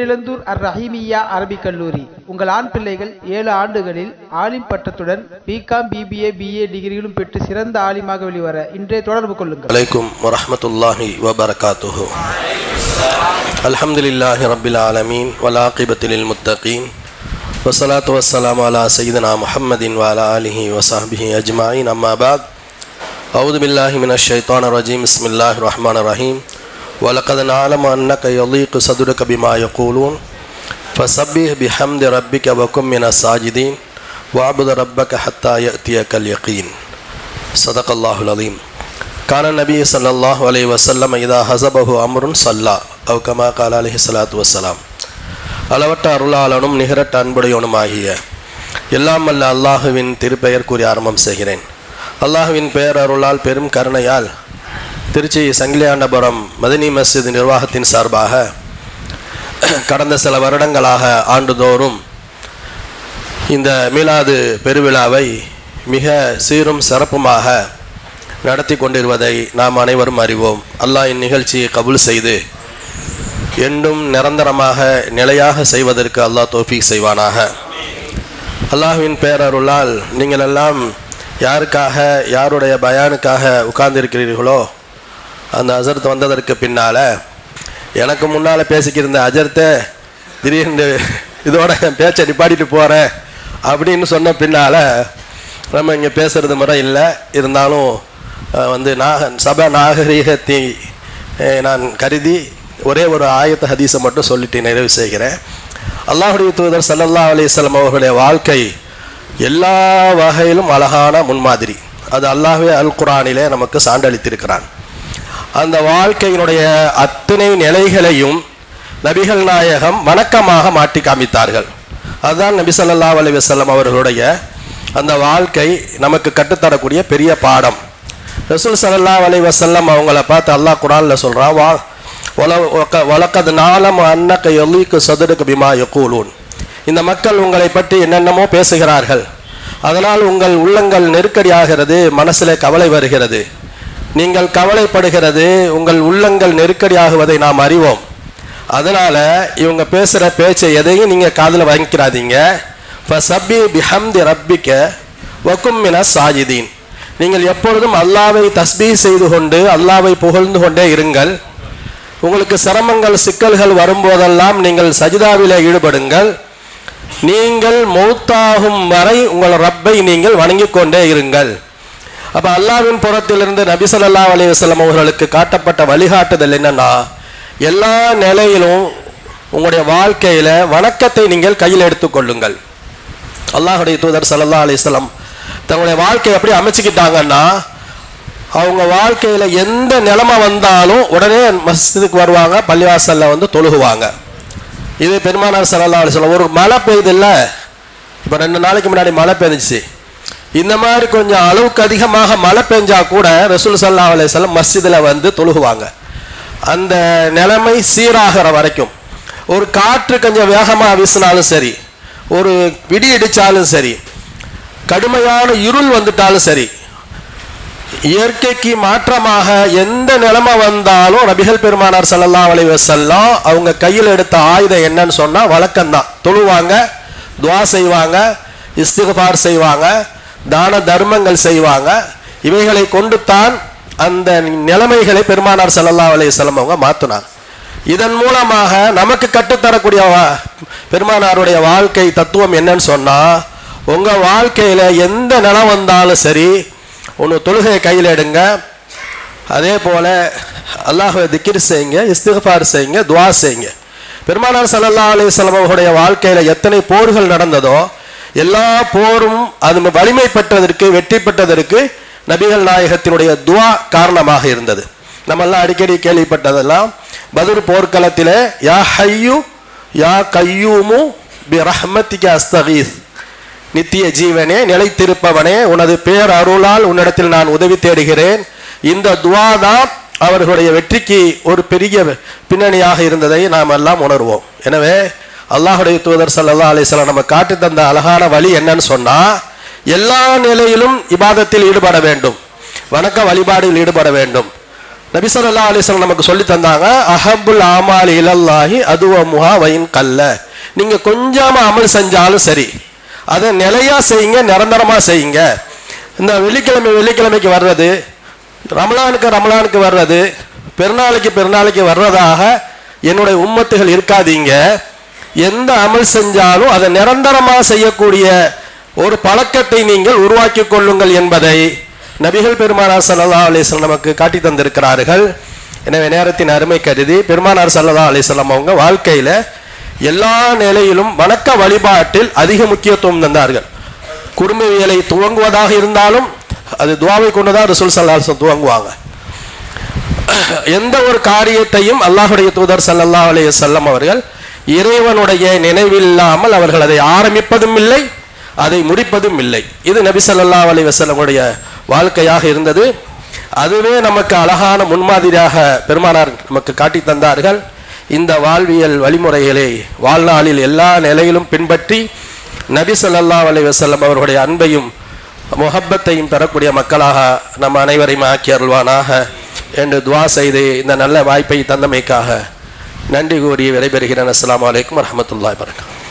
பேரிழந்தூர் அர் ரஹீமியா அரபிக் கல்லூரி. உங்கள் ஆண் பிள்ளைகள் ஏழு ஆண்டுகளில் ஆலிம் பட்டத்துடன் பிகாம் பிபிஏ பிஏ டிகிரிகளும் பெற்று சிறந்த ஆலிமாக வெளிவர இன்றைய தொடர்பு கொள்ளுங்கள். வலைக்கும் வரமத்துல்லாஹி வபரகாத்துஹு. அல்ஹம்துலில்லாஹி ரபில் ஆலமீன். வலாகிபத்தில் முத்தகீன் வசலாத்து வசலாம் அலா சைதனா முஹம்மதின் வாலா அலிஹி வசாபிஹி அஜ்மாயின். அம்மாபாத் அவுதுபில்லாஹி மின ஷைத்தான் ரஜீம். இஸ்மில்லாஹ் ரஹ்மான் ரஹீம். الرجيم بسم الله الرحمن الرحيم ولقد نعلم أنك يضيق صدرك بما يقولون فسبح بحمد ربك وكن من الساجدين واعبد ربك حتى يأتيك اليقين صدق الله العظيم كان النبي صلى الله عليه وسلم إذا حزبه أمر صلى أو كما قال عليه الصلاة والسلام அளவற்ற அருளாளனும் நிகரட்ட அன்புடையவனுமாகிய எல்லாம் அல்ல அல்லாஹுவின் திருப்பெயர் கூறி ஆரம்பம் செய்கிறேன் அல்லாஹுவின் பெயர் அருளால் பெரும் கருணையால் திருச்சி சங்கிலியாண்டபுரம் மதினி மஸ்ஜித் நிர்வாகத்தின் சார்பாக கடந்த சில வருடங்களாக ஆண்டுதோறும் இந்த மீலாது பெருவிழாவை மிக சீரும் சிறப்புமாக நடத்தி கொண்டிருவதை நாம் அனைவரும் அறிவோம். அல்லாஹ் இந்நிகழ்ச்சியை கபுல் செய்து என்றும் நிரந்தரமாக நிலையாக செய்வதற்கு அல்லாஹ் தோஃபிக் செய்வானாக. அல்லாஹுவின் பேரருளால் நீங்கள் எல்லாம் யாருக்காக யாருடைய பயானுக்காக உட்கார்ந்திருக்கிறீர்களோ அந்த அஜர்த் வந்ததற்கு பின்னால் எனக்கு முன்னால் பேசிக்கிருந்த அஜர்த்தை திடீர்னு இதோட என் பேச்சை நிப்பாட்டிட்டு போகிறேன் அப்படின்னு சொன்ன பின்னால் நம்ம இங்கே பேசுகிறது முறை இல்லை. இருந்தாலும் வந்து நாக சபா நாகரீகத்தை நான் கருதி ஒரே ஒரு ஆயத்த ஹதீஸை மட்டும் சொல்லிட்டு நிறைவு செய்கிறேன். அல்லாஹுடைய தூதர் சல்லல்லா அலிஸ்லாம் அவர்களுடைய வாழ்க்கை எல்லா வகையிலும் அழகான முன்மாதிரி. அது அல்லாஹ்வே அல் குரானிலே நமக்கு சான்றளித்திருக்கிறான். அந்த வாழ்க்கையினுடைய அத்தனை நிலைகளையும் நபிகள் நாயகம் வணக்கமாக மாட்டி காமித்தார்கள். அதுதான் நபி சல்லா அலி வசல்லம் அவர்களுடைய அந்த வாழ்க்கை நமக்கு கற்றுத்தரக்கூடிய பெரிய பாடம். ரசூல் சல்லா அலி வசல்லம் அவங்கள பார்த்து அல்லாஹ் குரானில் சொல்கிறான் வா வழக்கது நாளம் அன்னக்க எல்லிக்கு சதுருக்கு பிமா யக்கூலூன் இந்த மக்கள் உங்களை பற்றி என்னென்னமோ பேசுகிறார்கள். அதனால் உங்கள் உள்ளங்கள் நெருக்கடியாகிறது மனசில் கவலை வருகிறது. நீங்கள் கவலைப்படுகிறது உங்கள் உள்ளங்கள் நெருக்கடியாகுவதை நாம் அறிவோம். அதனால் இவங்க பேசுகிற பேச்சை எதையும் நீங்கள் காதில் வாங்கிக்கிறாதீங்க. ஃபசப்பி பிஹம்தி ரப்பிக்க வக்கும்மின சாஜிதீன். நீங்கள் எப்பொழுதும் அல்லாவை தஸ்பீ செய்து கொண்டு அல்லாவை புகழ்ந்து கொண்டே இருங்கள். உங்களுக்கு சிரமங்கள் சிக்கல்கள் வரும்போதெல்லாம் நீங்கள் சஜிதாவிலே ஈடுபடுங்கள். நீங்கள் மௌத்தாகும் வரை உங்கள் ரப்பை நீங்கள் வணங்கிக் கொண்டே இருங்கள். அப்ப அல்லாவின் புறத்திலிருந்து நபிசல்லா ஸல்லல்லாஹு அவர்களுக்கு காட்டப்பட்ட வழிகாட்டுதல் என்னன்னா எல்லா நிலையிலும் உங்களுடைய வாழ்க்கையில வணக்கத்தை நீங்கள் கையில் எடுத்துக்கொள்ளுங்கள் அல்லாஹுடைய தூதர் சல்லா அலிஸ்லாம் தங்களுடைய வாழ்க்கையை எப்படி அமைச்சுக்கிட்டாங்கன்னா அவங்க வாழ்க்கையில எந்த நிலைமை வந்தாலும் உடனே மஸ்ஜிதுக்கு வருவாங்க பள்ளிவாசல்ல வந்து தொழுகுவாங்க. இது பெருமானார் சல்லா அலிஸ்லாம் ஒரு மழை பெய்யுதுல்ல இப்போ ரெண்டு நாளைக்கு முன்னாடி மழை பெஞ்சிச்சு. இந்த மாதிரி கொஞ்சம் அளவுக்கு அதிகமாக மழை பெஞ்சா கூட ரசூல் சல்லா அலையம் மஸ்ஜிதில் வந்து தொழுகுவாங்க. அந்த நிலைமை சீராகிற வரைக்கும். ஒரு காற்று கொஞ்சம் வேகமாக வீசினாலும் சரி ஒரு விடி இடிச்சாலும் சரி கடுமையான இருள் வந்துட்டாலும் சரி இயற்கைக்கு மாற்றமாக எந்த நிலைமை வந்தாலும் ரபிகள் பெருமானார் சல்லா அலி வசல்லாம் அவங்க கையில் எடுத்த ஆயுதம் என்னன்னு சொன்னால் வழக்கம்தான். தொழுவாங்க துவா செய்வாங்க இஸ்திகார் செய்வாங்க தான தர்மங்கள் செய்வாங்க. இவைகளை கொண்டு தான் அந்த நிலைமைகளை பெருமானார் ஸல்லல்லாஹு அலைஹி வஸல்லம் அவங்க மாற்றினாங்க இதன் மூலமாக நமக்கு கற்றுத்தரக்கூடிய வா- பெருமானாருடைய வாழ்க்கை தத்துவம் என்னன்னு சொன்னால் உங்கள் வாழ்க்கையில் எந்த நிலம் வந்தாலும் சரி ஒன்று தொழுகையை கையில் எடுங்க. அதே போல் அல்லாஹ்வை திக்கிர் செய்யுங்க இஸ்திஃபார் செய்யுங்க துவா செய்யுங்க. பெருமானார் சல்லா அலைஹி வஸல்லம் அவர்களுடைய வாழ்க்கையில் எத்தனை போர்கள் நடந்ததோ எல்லா போரும் அது வலிமை பெற்றதற்கு வெற்றி பெற்றதற்கு நபிகள் நாயகத்தினுடைய துவா காரணமாக இருந்தது. நம்மெல்லாம் அடிக்கடி கேள்விப்பட்டதெல்லாம் பதுர் போர்க்களத்தில் யா ஹையு யா கையூமு பி ரஹ்மத்திக அஸ்தகீஸ். நித்திய ஜீவனே நிலைத்திருப்பவனே உனது பேர் அருளால் உன்னிடத்தில் நான் உதவி தேடுகிறேன். இந்த துவா தான் அவர்களுடைய வெற்றிக்கு ஒரு பெரிய பின்னணியாக இருந்ததை நாம் எல்லாம் உணர்வோம். எனவே அல்லாஹுடைய தூதர் சல்லா அலிஸ்லாம் நம்ம காட்டி தந்த அழகான வழி என்னன்னு சொன்னா எல்லா நிலையிலும் இபாதத்தில் ஈடுபட வேண்டும். வணக்க வழிபாடில் ஈடுபட வேண்டும். நபிசர் ஸல்லல்லாஹு அலைஹி நமக்கு சொல்லி தந்தாங்க அஹபுல் ஆமாலி இலல்லாஹி அதுவமுஹா வயின் கல்ல. நீங்க கொஞ்சமா அமல் செஞ்சாலும் சரி. அதை நிலையா செய்யுங்க நிரந்தரமா செய்யுங்க. இந்த வெள்ளிக்கிழமை வெள்ளிக்கிழமைக்கு வர்றது ரமலானுக்கு ரமலானுக்கு வர்றது பெருநாளைக்கு பெருநாளைக்கு வர்றதாக என்னுடைய உம்மத்துகள் இருக்காதீங்க. எந்த அமல் செஞ்சாலும் அதை நிரந்தரமாக செய்யக்கூடிய ஒரு பழக்கத்தை நீங்கள் உருவாக்கி கொள்ளுங்கள் என்பதை நபிகள் பெருமானார் சல்லா அலிஸ்லாம் நமக்கு காட்டி தந்திருக்கிறார்கள். எனவே நேரத்தின் அருமை கருதி பெருமானார் ஸல்லல்லாஹு அலிஸ்லாம் அவங்க வாழ்க்கையில எல்லா நிலையிலும் வணக்க வழிபாட்டில் அதிக முக்கியத்துவம் தந்தார்கள். குடும்பவியலை துவங்குவதாக இருந்தாலும் அது துவாவை கொண்டுதான் ரசூல் ஸல்லல்லாஹு துவங்குவாங்க. எந்த ஒரு காரியத்தையும் அல்லாஹுடைய தூதர் ஸல்லல்லாஹு அலைஹி செல்லம் அவர்கள் இறைவனுடைய நினைவில்லாமல் அவர்கள் அதை ஆரம்பிப்பதும் இல்லை அதை முடிப்பதும் இல்லை. இது நபிசல்லா அலி வசலமுடைய வாழ்க்கையாக இருந்தது. அதுவே நமக்கு அழகான முன்மாதிரியாக பெருமானார் நமக்கு காட்டி தந்தார்கள். இந்த வாழ்வியல் வழிமுறைகளை வாழ்நாளில் எல்லா நிலையிலும் பின்பற்றி நபி ஸல்லல்லாஹு அலைஹி அவருடைய அவர்களுடைய அன்பையும் முஹப்பத்தையும் பெறக்கூடிய மக்களாக நம் அனைவரையும் ஆக்கி அருள்வானாக. என்று துவா செய்து இந்த நல்ல வாய்ப்பை தந்தமைக்காக நன்றி கூறி விடைபெறுகிறேன். அஸ்லாம் வலைக்கம் வரமத்துல்லா வரகாத்துஹு